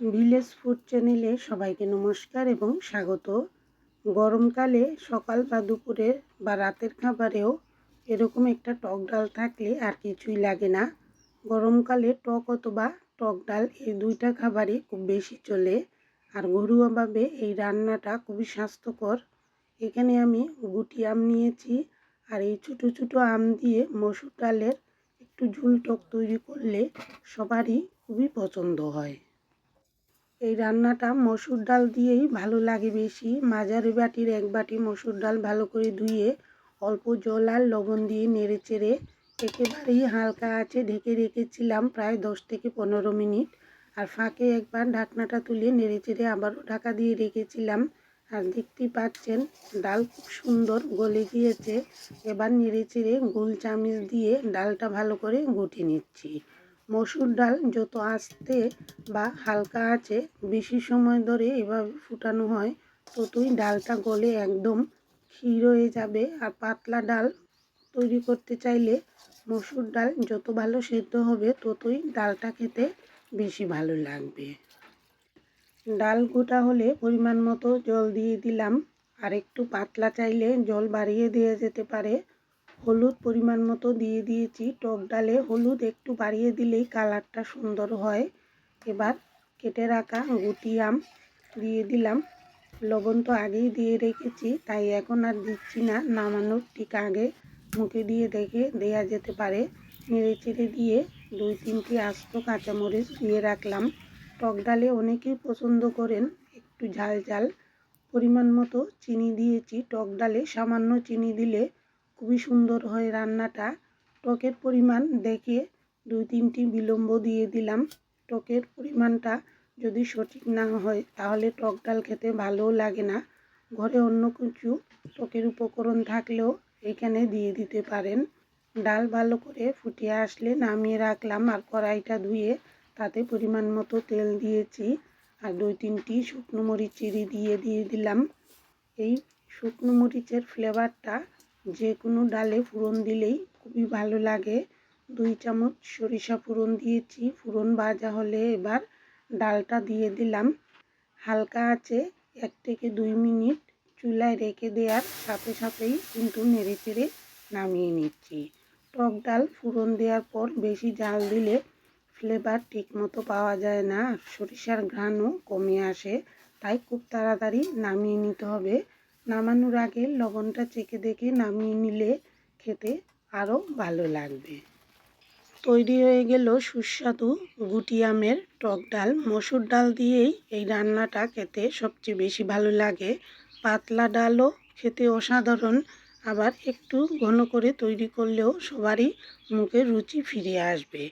Village food চ্যানেলে সবাইকে নমস্কার এবং স্বাগত। গরমকালে সকাল বা দুপুরে বা রাতের খাবারেও এরকম একটা টক ডাল থাকলে আর কিছুই লাগে না। গরমকালে টক অথবা টক ডাল এই দুইটা খাবারই খুব বেশি চলে। আর ঘরোয়াভাবে এই রান্নাটা খুবই স্বাস্থ্যকর। এখানে আমি গুটি আম নিয়েছি আর এই ছোটো ছোটো আম দিয়ে মসুর ডালের একটু ঝুল টক তৈরি করলে সবারই খুবই পছন্দ হয়। এই রান্নাটা মসুর ডাল দিয়েই ভালো লাগে বেশি। মাঝারি বাটির এক বাটি মসুর ডাল ভালো করে ধুয়ে অল্প জল আর লবণ দিয়ে নেড়ে চেড়ে একেবারেই হালকা আছে ঢেকে রেখেছিলাম প্রায় দশ থেকে পনেরো মিনিট। আর ফাঁকে একবার ঢাকনাটা তুলে নেড়ে চেড়ে আবারও ঢাকা দিয়ে রেখেছিলাম। আর দেখতেই পাচ্ছেন, ডাল খুব সুন্দর গলে গিয়েছে। এবার নেড়ে চেড়ে গোল চামিচ দিয়ে ডালটা ভালো করে গুটে নিচ্ছি। মসুর ডাল যত আস্তে বা হালকা আছে, বেশি সময় ধরে এভাবে ফুটানো হয়, ততই ডালটা গলে একদম ক্ষীর হয়ে যাবে। আর পাতলা ডাল তৈরি করতে চাইলে মসুর ডাল যত ভালো সেদ্ধ হবে, ততই ডালটা খেতে বেশি ভালো লাগবে। ডাল গোটা হলে পরিমাণ মতো জল দিয়ে দিলাম। আর একটু পাতলা চাইলে জল বাড়িয়ে দেওয়া যেতে পারে। হলুদ পরিমাণ মতো দিয়ে দিয়েছি। টক ডালে হলুদ একটু বাড়িয়ে দিলেই কালারটা সুন্দর হয়। এবার কেটে রাখা গুটি আম দিয়ে দিলাম। লবণ তো আগেই দিয়ে রেখেছি, তাই এখন আর দিচ্ছি না। নামানোর ঠিক আগে মুখে দিয়ে দেখে দেয়া যেতে পারে। নেড়ে চেড়ে দিয়ে দুই তিনটি আস্ত কাঁচামরিচ দিয়ে রাখলাম। টক ডালে অনেকেই পছন্দ করেন, একটু ঝাল ঝাল। পরিমাণ মতো চিনি দিয়েছি। টক ডালে সামান্য চিনি দিলে খুবই সুন্দর হয় রান্নাটা। টকের পরিমাণ দেখে দুই তিনটি বিলম্ব দিয়ে দিলাম। টকের পরিমাণটা যদি সঠিক না হয়, তাহলে টক ডাল খেতে ভালোও লাগে না। ঘরে অন্য কিছু টকের উপকরণ থাকলেও এখানে দিয়ে দিতে পারেন। ডাল ভালো করে ফুটিয়ে আসলে নামিয়ে রাখলাম আর কড়াইটা ধুয়ে তাতে পরিমাণ মতো তেল দিয়েছি আর দুই তিনটি শুকনো মরিচ চিরি দিয়ে দিয়ে দিলাম। এই শুকনো মরিচের ফ্লেভারটা যে কোনো ডালে ফোড়ন দিলেই খুবই ভালো লাগে। দুই চামচ সরিষা ফোড়ন দিয়েছি। ফোড়ন ভাজা হলে এবার ডালটা দিয়ে দিলাম। হালকা আছে এক থেকে দুই মিনিট চুলায় রেখে দেওয়ার সাথে সাথেই কিন্তু নেড়ে চেড়ে নামিয়ে নিচ্ছি। টক ডাল ফোড়ন দেওয়ার পর বেশি জাল দিলে ফ্লেভার ঠিকমতো পাওয়া যায় না। সরিষার ঘ্রাণও কমে আসে, তাই খুব তাড়াতাড়ি নামিয়ে নিতে হবে। নামানোর আগে লবণটা চেখে দেখে নামিয়ে নিলে খেতে আরও ভালো লাগবে। তৈরি হয়ে গেল সুস্বাদু গুটি আমের টক ডাল। মসুর ডাল দিয়েই এই রান্নাটা খেতে সবচেয়ে বেশি ভালো লাগে। পাতলা ডালও খেতে অসাধারণ। আবার একটু ঘন করে তৈরি করলেও সবারই মুখে রুচি ফিরে আসবে।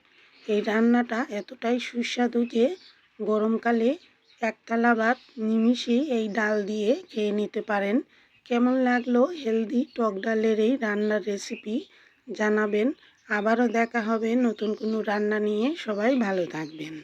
এই রান্নাটা এতটাই সুস্বাদু যে গরমকালে একতলা ভাত নিমিষেই এই ডাল দিয়ে খেয়ে নিতে পারেন। কেমন লাগল হেলদি টক ডালের এই রান্নার রেসিপি জানাবেন। আবারও দেখা হবে নতুন কোনো রান্না নিয়ে। সবাই ভালো থাকবেন।